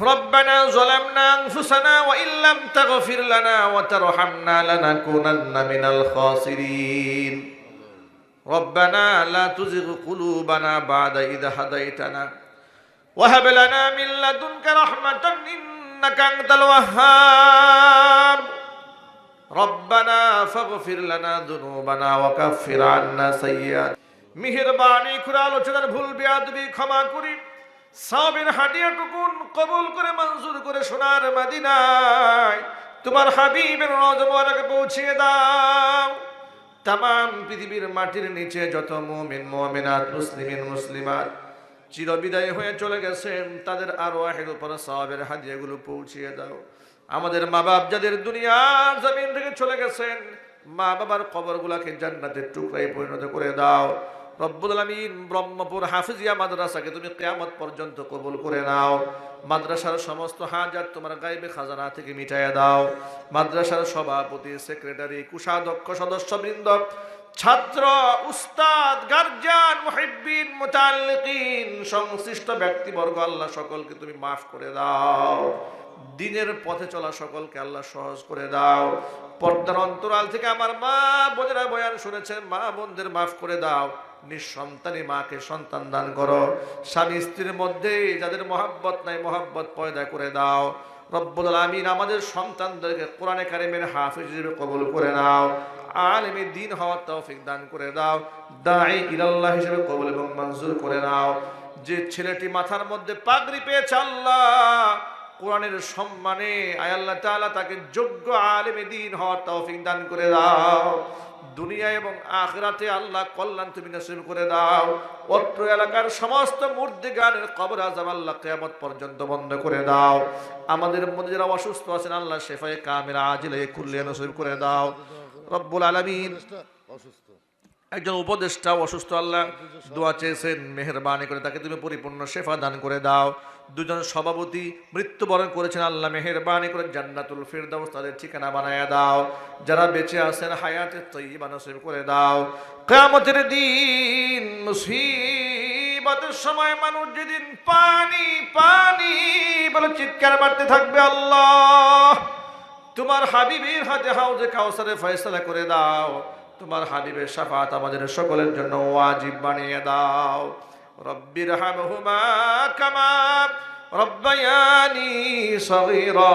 ربنا ظلمنا أنفسنا وإن لم تغفر لنا وترحمنا لنكونن من الخاسرين ربنا لا تزغ قلوبنا بعد إذا هديتنا وهب لنا من لدنك رحمة إنك أنت الوهاب ربنا فاغفر لنا ذنوبنا وكفر عنا سيئات মেহেরবানি করে আলোচনার ভুল বেয়াদবি ক্ষমা করি সাবির হাডিয়াটুকুন কবুল করে মঞ্জুর করে সোনার মাদিনায় তোমার হাবিবের নজমানকে পৌঁছিয়ে দাও। তাম পৃথিবীর মাটির নিচে যত মুমিন, মুমিনাত, মুসলিমিন, মুসলিমাত চিরবিদায় হয়ে চলে গেছেন, তাদের আরও আহের উপর সাহাবের হাদিয়াগুলো পৌঁছিয়ে দাও। আমাদের মা বাপ যাদের দুনিয়ার জমিন থেকে চলে গেছেন মা বাবার কবরগুলাকে জান্নাতের টুকরায় পরিণত করে দাও। রব্বুল আলমিন ব্রহ্মপুর হাফিজিয়া মাদ্রাসাকে তুমি কেয়ামত পর্যন্ত কবুল করে নাও। মাদ্রাসার সমস্ত হাজার তোমার গাইবে খাজানা থেকে মিটাইয়া দাও। মাদ্রাসার সভাপতি, সেক্রেটারি, কুষাধ্যক্ষ, সদস্যবৃন্দ, ছাত্র, উস্তাদ, গার্জিয়ান, মুহিব্বিন, মুতাল্লিকিন, সংশ্লিষ্ট ব্যক্তিবর্গ, আল্লাহ সকলকে তুমি মাফ করে দাও। দিনের পথে চলা সকলকে আল্লাহ সহজ করে দাও। পর্দার অন্তরাল থেকে আমার মা বোনেরা বয়ান শুনেছেন মা বোনদের মাফ করে দাও। নিঃসন্তানী মাকে সন্তান দান করো। স্বামী স্ত্রীর মধ্যে যাদের মহাব্বত নাই, মহাব্বত পয়দা করে দাও। রব্বুল আমিন আমাদের সন্তানদেরকে কোরআনে কারিমের হাফিজ হিসেবে কবুল করে নাও। আলেমে দিন হওয়ার তৌফিক দান করে দাও। দাই ইলাল্লাহ হিসেবে কবুল এবং মঞ্জুর করে নাও। যে ছেলেটি মাথার মধ্যে পাগড়ি পেয়েছে আল্লাহ, কোরআনের সম্মানে আয়াল্লাহ তাআলা তাকে যোগ্য আলেমে দিন হওয়ার তৌফিক দান করে দাও। দুনিয়া এবং আখরাতে আল্লাহ কল্যাণ তুমি নসিব করে দাও। অত্র এলাকার সমস্ত মূর্তি গানের কবর আজাব আল্লাহ কেয়ামত পর্যন্ত বন্ধ করে দাও। আমাদের মধ্যে যারা অসুস্থ আছেন, আল্লাহ শেফাই কামের আজিলে খুললে নসিব করে দাও। রব্বুল আলমিন অসুস্থ। একজন উপদেষ্টা, অসুস্থ আল্লাহ, দোয়া চেয়েছেন, মেহরবানি করে তাকে তুমি পরিপূর্ণ শেফা দান করে দাও। দুজন সভাপতি মৃত্যুবরণ করেছেন আল্লাহ, মেহরবানি করে জান্নাতুল ফিরদাউস তাদের ঠিকানা বানায়া দাও। যারা বেঁচে আছেন, হায়াতে তৈবা নসিব করে দাও। কিয়ামতের দিন মুসিবতের সময় মানুষ যেদিন পানি পানি বলে চিৎকার মারতে থাকবে আল্লাহ। তোমার হাবিবের হাতে হাউজে কাউসারে ফয়সালা করে দাও। তোমার হাবিবের সাফাত আমাদের সকলের জন্য ওয়াজিব বানিয়ে দাও রব্বির হামহুমা কামা রব্বায়ানি সগীরা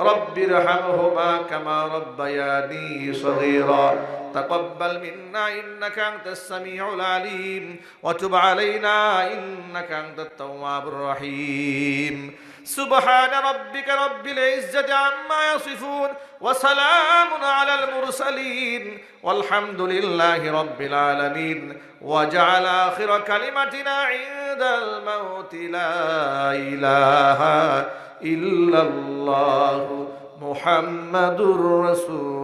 রব্বির হামহুমা কামা রব্বায়ানি সগীরা تقبل منا إنك أنت السميع العليم وتب علينا إنك أنت التواب الرحيم سبحان ربك رب العزة عما يصفون وسلام على المرسلين والحمد لله رب العالمين وجعل آخر كلمتنا عند الموت لا إله إلا الله محمد رسول